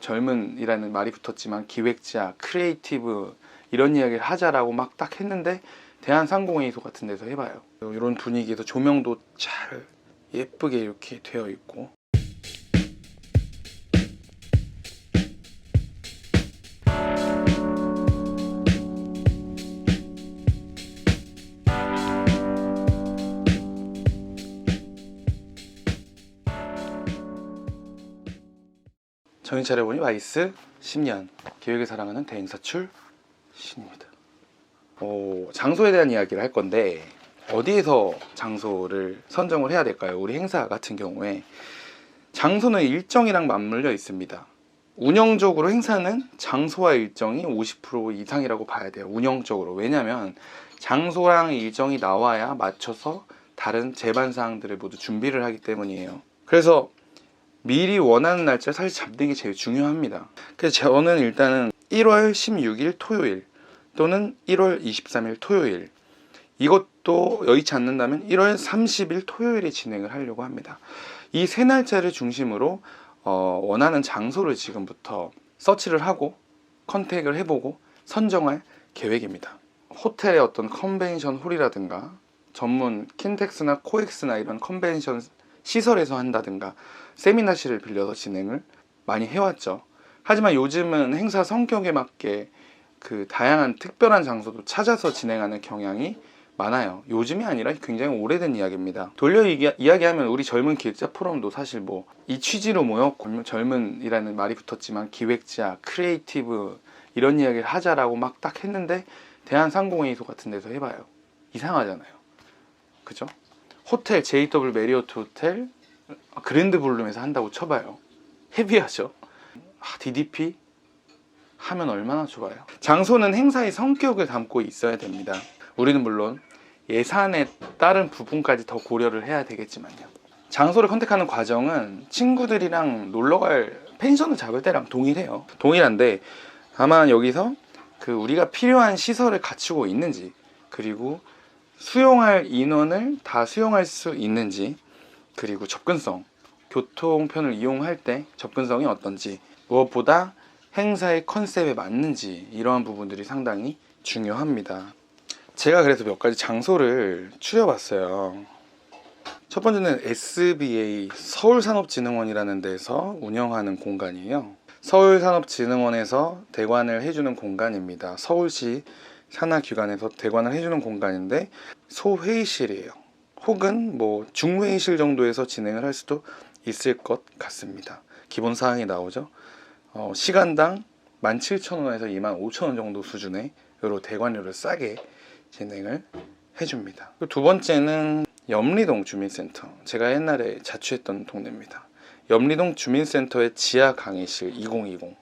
젊은이라는 말이 붙었지만 기획자, 크리에이티브 이런 이야기를 하자라고 막 딱 했는데 대한상공회의소 같은 데서 해봐요. 이런 분위기에서 조명도 잘 예쁘게 이렇게 되어 있고 정신 차려보니 와이스 10년 기획을 사랑하는 대행사출 신입니다. 어, 장소에 대한 이야기를 할 건데 어디에서 장소를 선정을 해야 될까요? 우리 행사 같은 경우에 장소는 일정이랑 맞물려 있습니다. 운영적으로 행사는 장소와 일정이 50% 이상이라고 봐야 돼요. 운영적으로. 왜냐면 장소랑 일정이 나와야 맞춰서 다른 제반 사항들을 모두 준비를 하기 때문이에요. 그래서 미리 원하는 날짜 사실 잡는 게 제일 중요합니다. 그래서 저는 일단은 1월 16일 토요일 또는 1월 23일 토요일 이것도 여의치 않는다면 1월 30일 토요일에 진행을 하려고 합니다. 이 세 날짜를 중심으로 어, 원하는 장소를 지금부터 서치를 하고 컨택을 해보고 선정할 계획입니다. 호텔의 어떤 컨벤션 홀이라든가 전문 킨텍스나 코엑스나 이런 컨벤션 시설에서 한다든가 세미나실을 빌려서 진행을 많이 해왔죠. 하지만 요즘은 행사 성격에 맞게 그 다양한 특별한 장소도 찾아서 진행하는 경향이 많아요. 요즘이 아니라 굉장히 오래된 이야기입니다. 돌려 이기- 이야기 하면 우리 젊은 기획자 포럼도 사실 뭐 이 취지로 모였고 젊은이라는 말이 붙었지만 기획자, 크리에이티브 이런 이야기를 하자라고 막 딱 했는데 대한상공회의소 같은 데서 해봐요. 이상하잖아요. 그죠? 호텔 JW 메리어트 호텔 그랜드 블룸에서 한다고 쳐봐요. 헤비하죠. 아, DDP 하면 얼마나 좋아요. 장소는 행사의 성격을 담고 있어야 됩니다. 우리는 물론 예산에 따른 부분까지 더 고려를 해야 되겠지만요. 장소를 선택하는 과정은 친구들이랑 놀러 갈 펜션을 잡을 때랑 동일해요. 동일한데 다만 여기서 그 우리가 필요한 시설을 갖추고 있는지 그리고 수용할 인원을 다 수용할 수 있는지 그리고 접근성 교통편을 이용할 때 접근성이 어떤지 무엇보다 행사의 컨셉에 맞는지 이러한 부분들이 상당히 중요합니다. 제가 그래서 몇 가지 장소를 추려봤어요. 첫 번째는 SBA 서울산업진흥원이라는 데서 운영하는 공간이에요. 서울산업진흥원에서 대관을 해주는 공간입니다. 서울시 산하기관에서 대관을 해주는 공간인데 소회의실이에요. 혹은 뭐 중회의실 정도에서 진행을 할 수도 있을 것 같습니다. 기본 사항이 나오죠. 어, 시간당 17,000원에서 25,000원 정도 수준의 여러 대관료를 싸게 진행을 해줍니다. 두 번째는 염리동 주민센터. 제가 옛날에 자취했던 동네입니다. 염리동 주민센터의 지하 강의실 2020.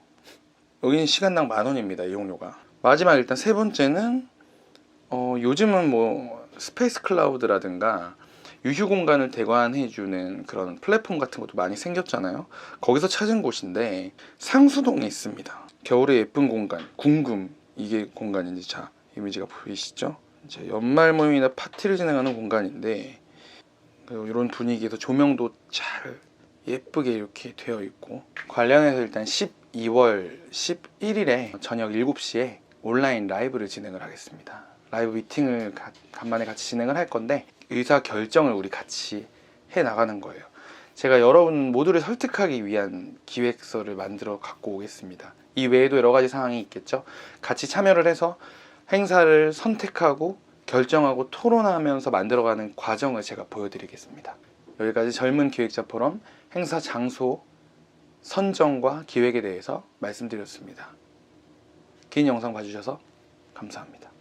여기는 시간당 만 원입니다. 이용료가. 마지막 일단 세 번째는 어, 요즘은 뭐 스페이스 클라우드라든가 유휴 공간을 대관해주는 그런 플랫폼 같은 것도 많이 생겼잖아요. 거기서 찾은 곳인데 상수동에 있습니다. 겨울의 예쁜 공간, 궁금 이게 공간인지 자 이미지가 보이시죠? 이제 연말 모임이나 파티를 진행하는 공간인데 이런 분위기에서 조명도 잘 예쁘게 이렇게 되어 있고 관련해서 일단 12월 11일에 저녁 7시에 온라인 라이브를 진행을 하겠습니다. 라이브 미팅을 가- 간만에 같이 진행을 할 건데 의사 결정을 우리 같이 해 나가는 거예요. 제가 여러분 모두를 설득하기 위한 기획서를 만들어 갖고 오겠습니다. 이 외에도 여러 가지 상황이 있겠죠. 같이 참여를 해서 행사를 선택하고 결정하고 토론하면서 만들어가는 과정을 제가 보여드리겠습니다. 여기까지 젊은 기획자 포럼 행사 장소 선정과 기획에 대해서 말씀드렸습니다. 긴 영상 봐주셔서 감사합니다.